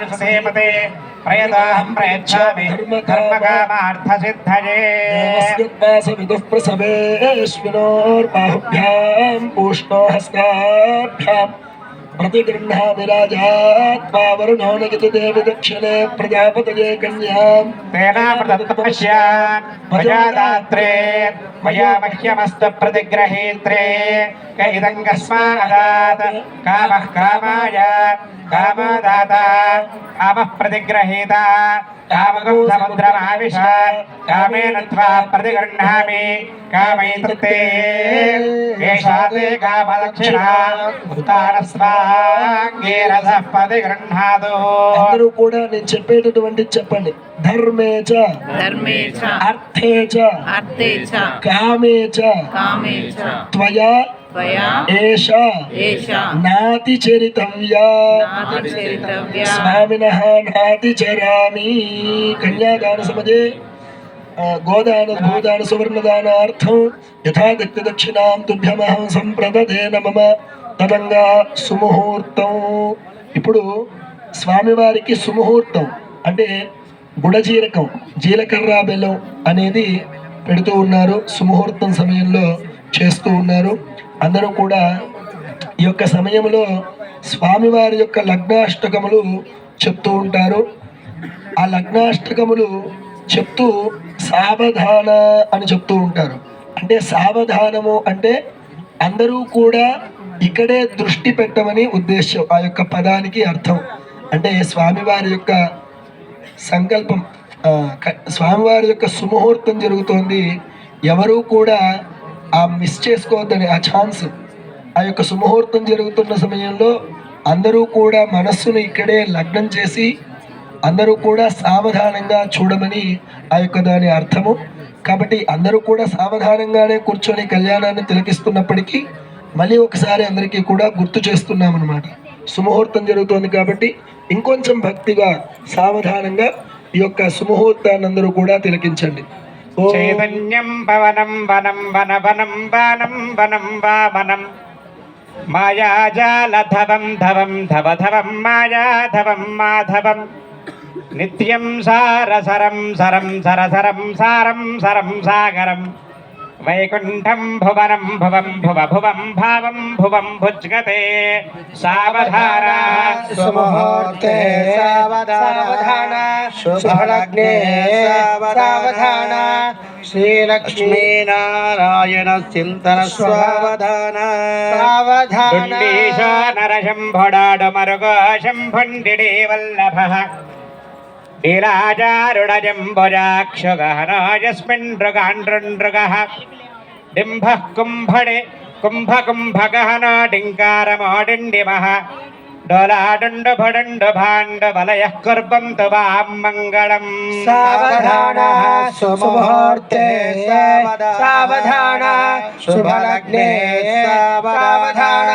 सुधेमते प्रयताहं प्रयच्छामि। धर्मकामार्थसिद्धये। देवस्यद्वासविदुः प्रसवेश्विनोर्बाहुभ्यां पूष्णो हस्ताभ्यां प्रतिगृह्णामि राजा त्वा वरुणो नगति देवि दक्षिणे प्रजापतये कन्यां तेनाप्रदत्तपश्या प्रजादात्रे मया मह्यमस्तप्रतिग्रहेत्रे क इदङ्गस्मादात् कामः कामाय। కామదాత కామ ప్రతిగ్రహీత కామకం సముద్రమావిష కామేన త్వా ప్రతిగృహామి కామైతే కామదక్షిణ ఉత్తానస్వాంగే రస ప్రతిగృహాదు అందరూ కూడా నేను చెప్పేటటువంటి చెప్పండి. ధర్మే చ ధర్మే అర్థే చ అర్థే చ కామే చ కామే చ త్వయా నాతి చరితవ్యా. స్వామినః నాతి చరామి. కన్యాదాన సమయే ఆ, గోదాన భూదాన సువర్ణదానార్థం యథా దక్తి దక్షిణాం తుభ్యమహం సంప్రదదేన మమ తదంగా సుముహూర్తం. ఇప్పుడు స్వామివారికి సుముహూర్తం అంటే బుడజీరకం జీలకర్ర బెల్లం అనేది పెడుతూ ఉన్నారు సుముహూర్తం సమయంలో. చేస్తూ ఉన్నారు. అందరూ కూడా ఈ యొక్క సమయంలో స్వామివారి యొక్క లగ్నాష్టకములు చెప్తూ ఉంటారు. ఆ లగ్నాష్టకములు చెప్తూ సావధాన అని చెప్తూ ఉంటారు. అంటే సావధానము అంటే అందరూ కూడా ఇక్కడే దృష్టి పెట్టమని ఉద్దేశం ఆ యొక్క పదానికి అర్థం. అంటే స్వామివారి యొక్క సంకల్పం స్వామివారి యొక్క సుముహూర్తం జరుగుతోంది. ఎవరూ కూడా ఆ మిస్ చేసుకోవద్దని ఆ ఛాన్స్ ఆ యొక్క సుముహూర్తం జరుగుతున్న సమయంలో అందరూ కూడా మనస్సును ఇక్కడే లగ్నం చేసి అందరూ కూడా సావధానంగా చూడమని ఆ యొక్క దాని అర్థము. కాబట్టి అందరూ కూడా సావధానంగానే కూర్చొని కళ్యాణాన్ని తిలకిస్తున్నప్పటికీ మళ్ళీ ఒకసారి అందరికీ కూడా గుర్తు చేస్తున్నాం అనమాట సుముహూర్తం జరుగుతోంది కాబట్టి ఇంకొంచెం భక్తిగా సావధానంగా ఈ యొక్క సుముహూర్తాన్ని అందరూ కూడా తిలకించండి. చైతన్యం పవనం వనం వన వనం వానం వనం వామనం. మాయాజాలధవం ధవం ధవధవం మాయాధవం మాధవం. నిత్యం సారసరం సరం సరసరం సారం సరం సాగరం. వైకుంఠం భువనం భువం భువ భువం భావం భువం భుజ్గతే. సావధాన సుముహూర్తే సావధాన శ్రీలక్ష్మీనారాయణ చింతన స్వావధాన సావధాన. దుండీశో నరశంభుడాడు మరుగో శంభుండిడే వల్లభ లీలాచారుడజంబుజాక్షుగహనోజస్మిన్ నృగాండ్రునృగः డింభः కుంభడే కుంభకుంభగహనో డింకారమోడిండిమः. డోలాడుండు భుడుండు భాండు బలయః కుర్వంతు వాం మంగళం సావధాన సుముహూర్తే సావధాన శుభలగ్నే సావధాన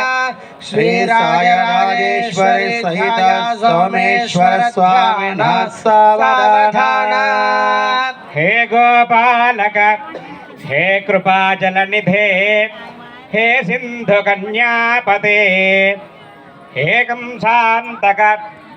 శ్రీరాజరాజేశ్వరి సహిత సోమేశ్వర స్వామిన సావధాన హే గోపాలక హే కృపాజలనిధే హే సింధు కన్యాపతే ఏకం కంసాంతక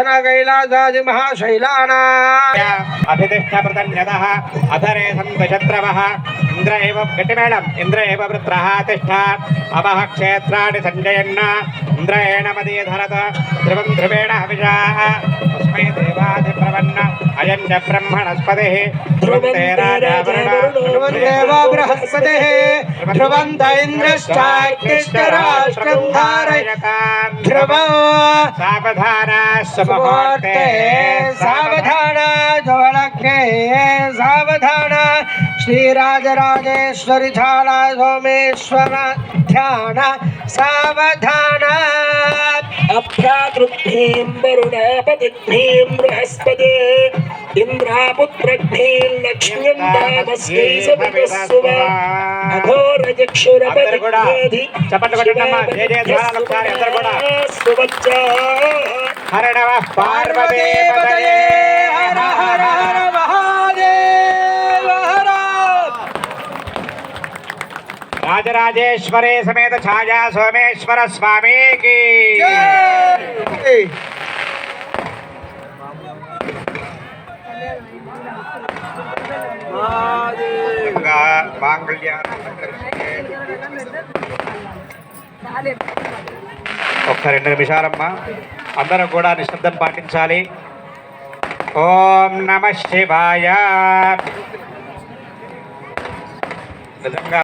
సుగంధానాం కైలాసాది మహాశైలానా. అభితిష్ట ప్రతన్యత అధరే సంతు ఇంద్ర ఏవ గట్టిమేళం ఇంద్ర ఏవ వృత్రః తిష్ట. అపః క్షేత్రాణి సంజయన్న. ఇంద్రేణ మదీధరత ధ్రువం ధ్రువేణ హవిషా. తస్మై దేవాధిప్రవన్న. అయం చ బ్రహ్మణస్పతిः. ధ్రువం తే రాజా వరుణ ధ్రువం దేవ బృహస్పతి ధ్రువంత ఇంద్రశ్చాగ్నిష్టరాష్ట్రం ధారయ ధ్రువం సావధాన సుముహూర్తే సావధాన श्रीराजराजेश्वरि धारा सोमेश्वर ध्यान सावधान अभ्रातृभ्रीं वरुणापतिभ्रीं बृहस्पते इन्द्रापुत्रभ्रीं लक्ष्मीन्दामस्यै सवितस्सुवा రాజరాజేశ్వరే సమేత ఛాయా సోమేశ్వర స్వామికి ఒక్క రెండు నిమిషాలమ్మా. అందరం కూడా నిశ్శబ్దం పాటించాలి. ఓం నమ శివాయ. నిజంగా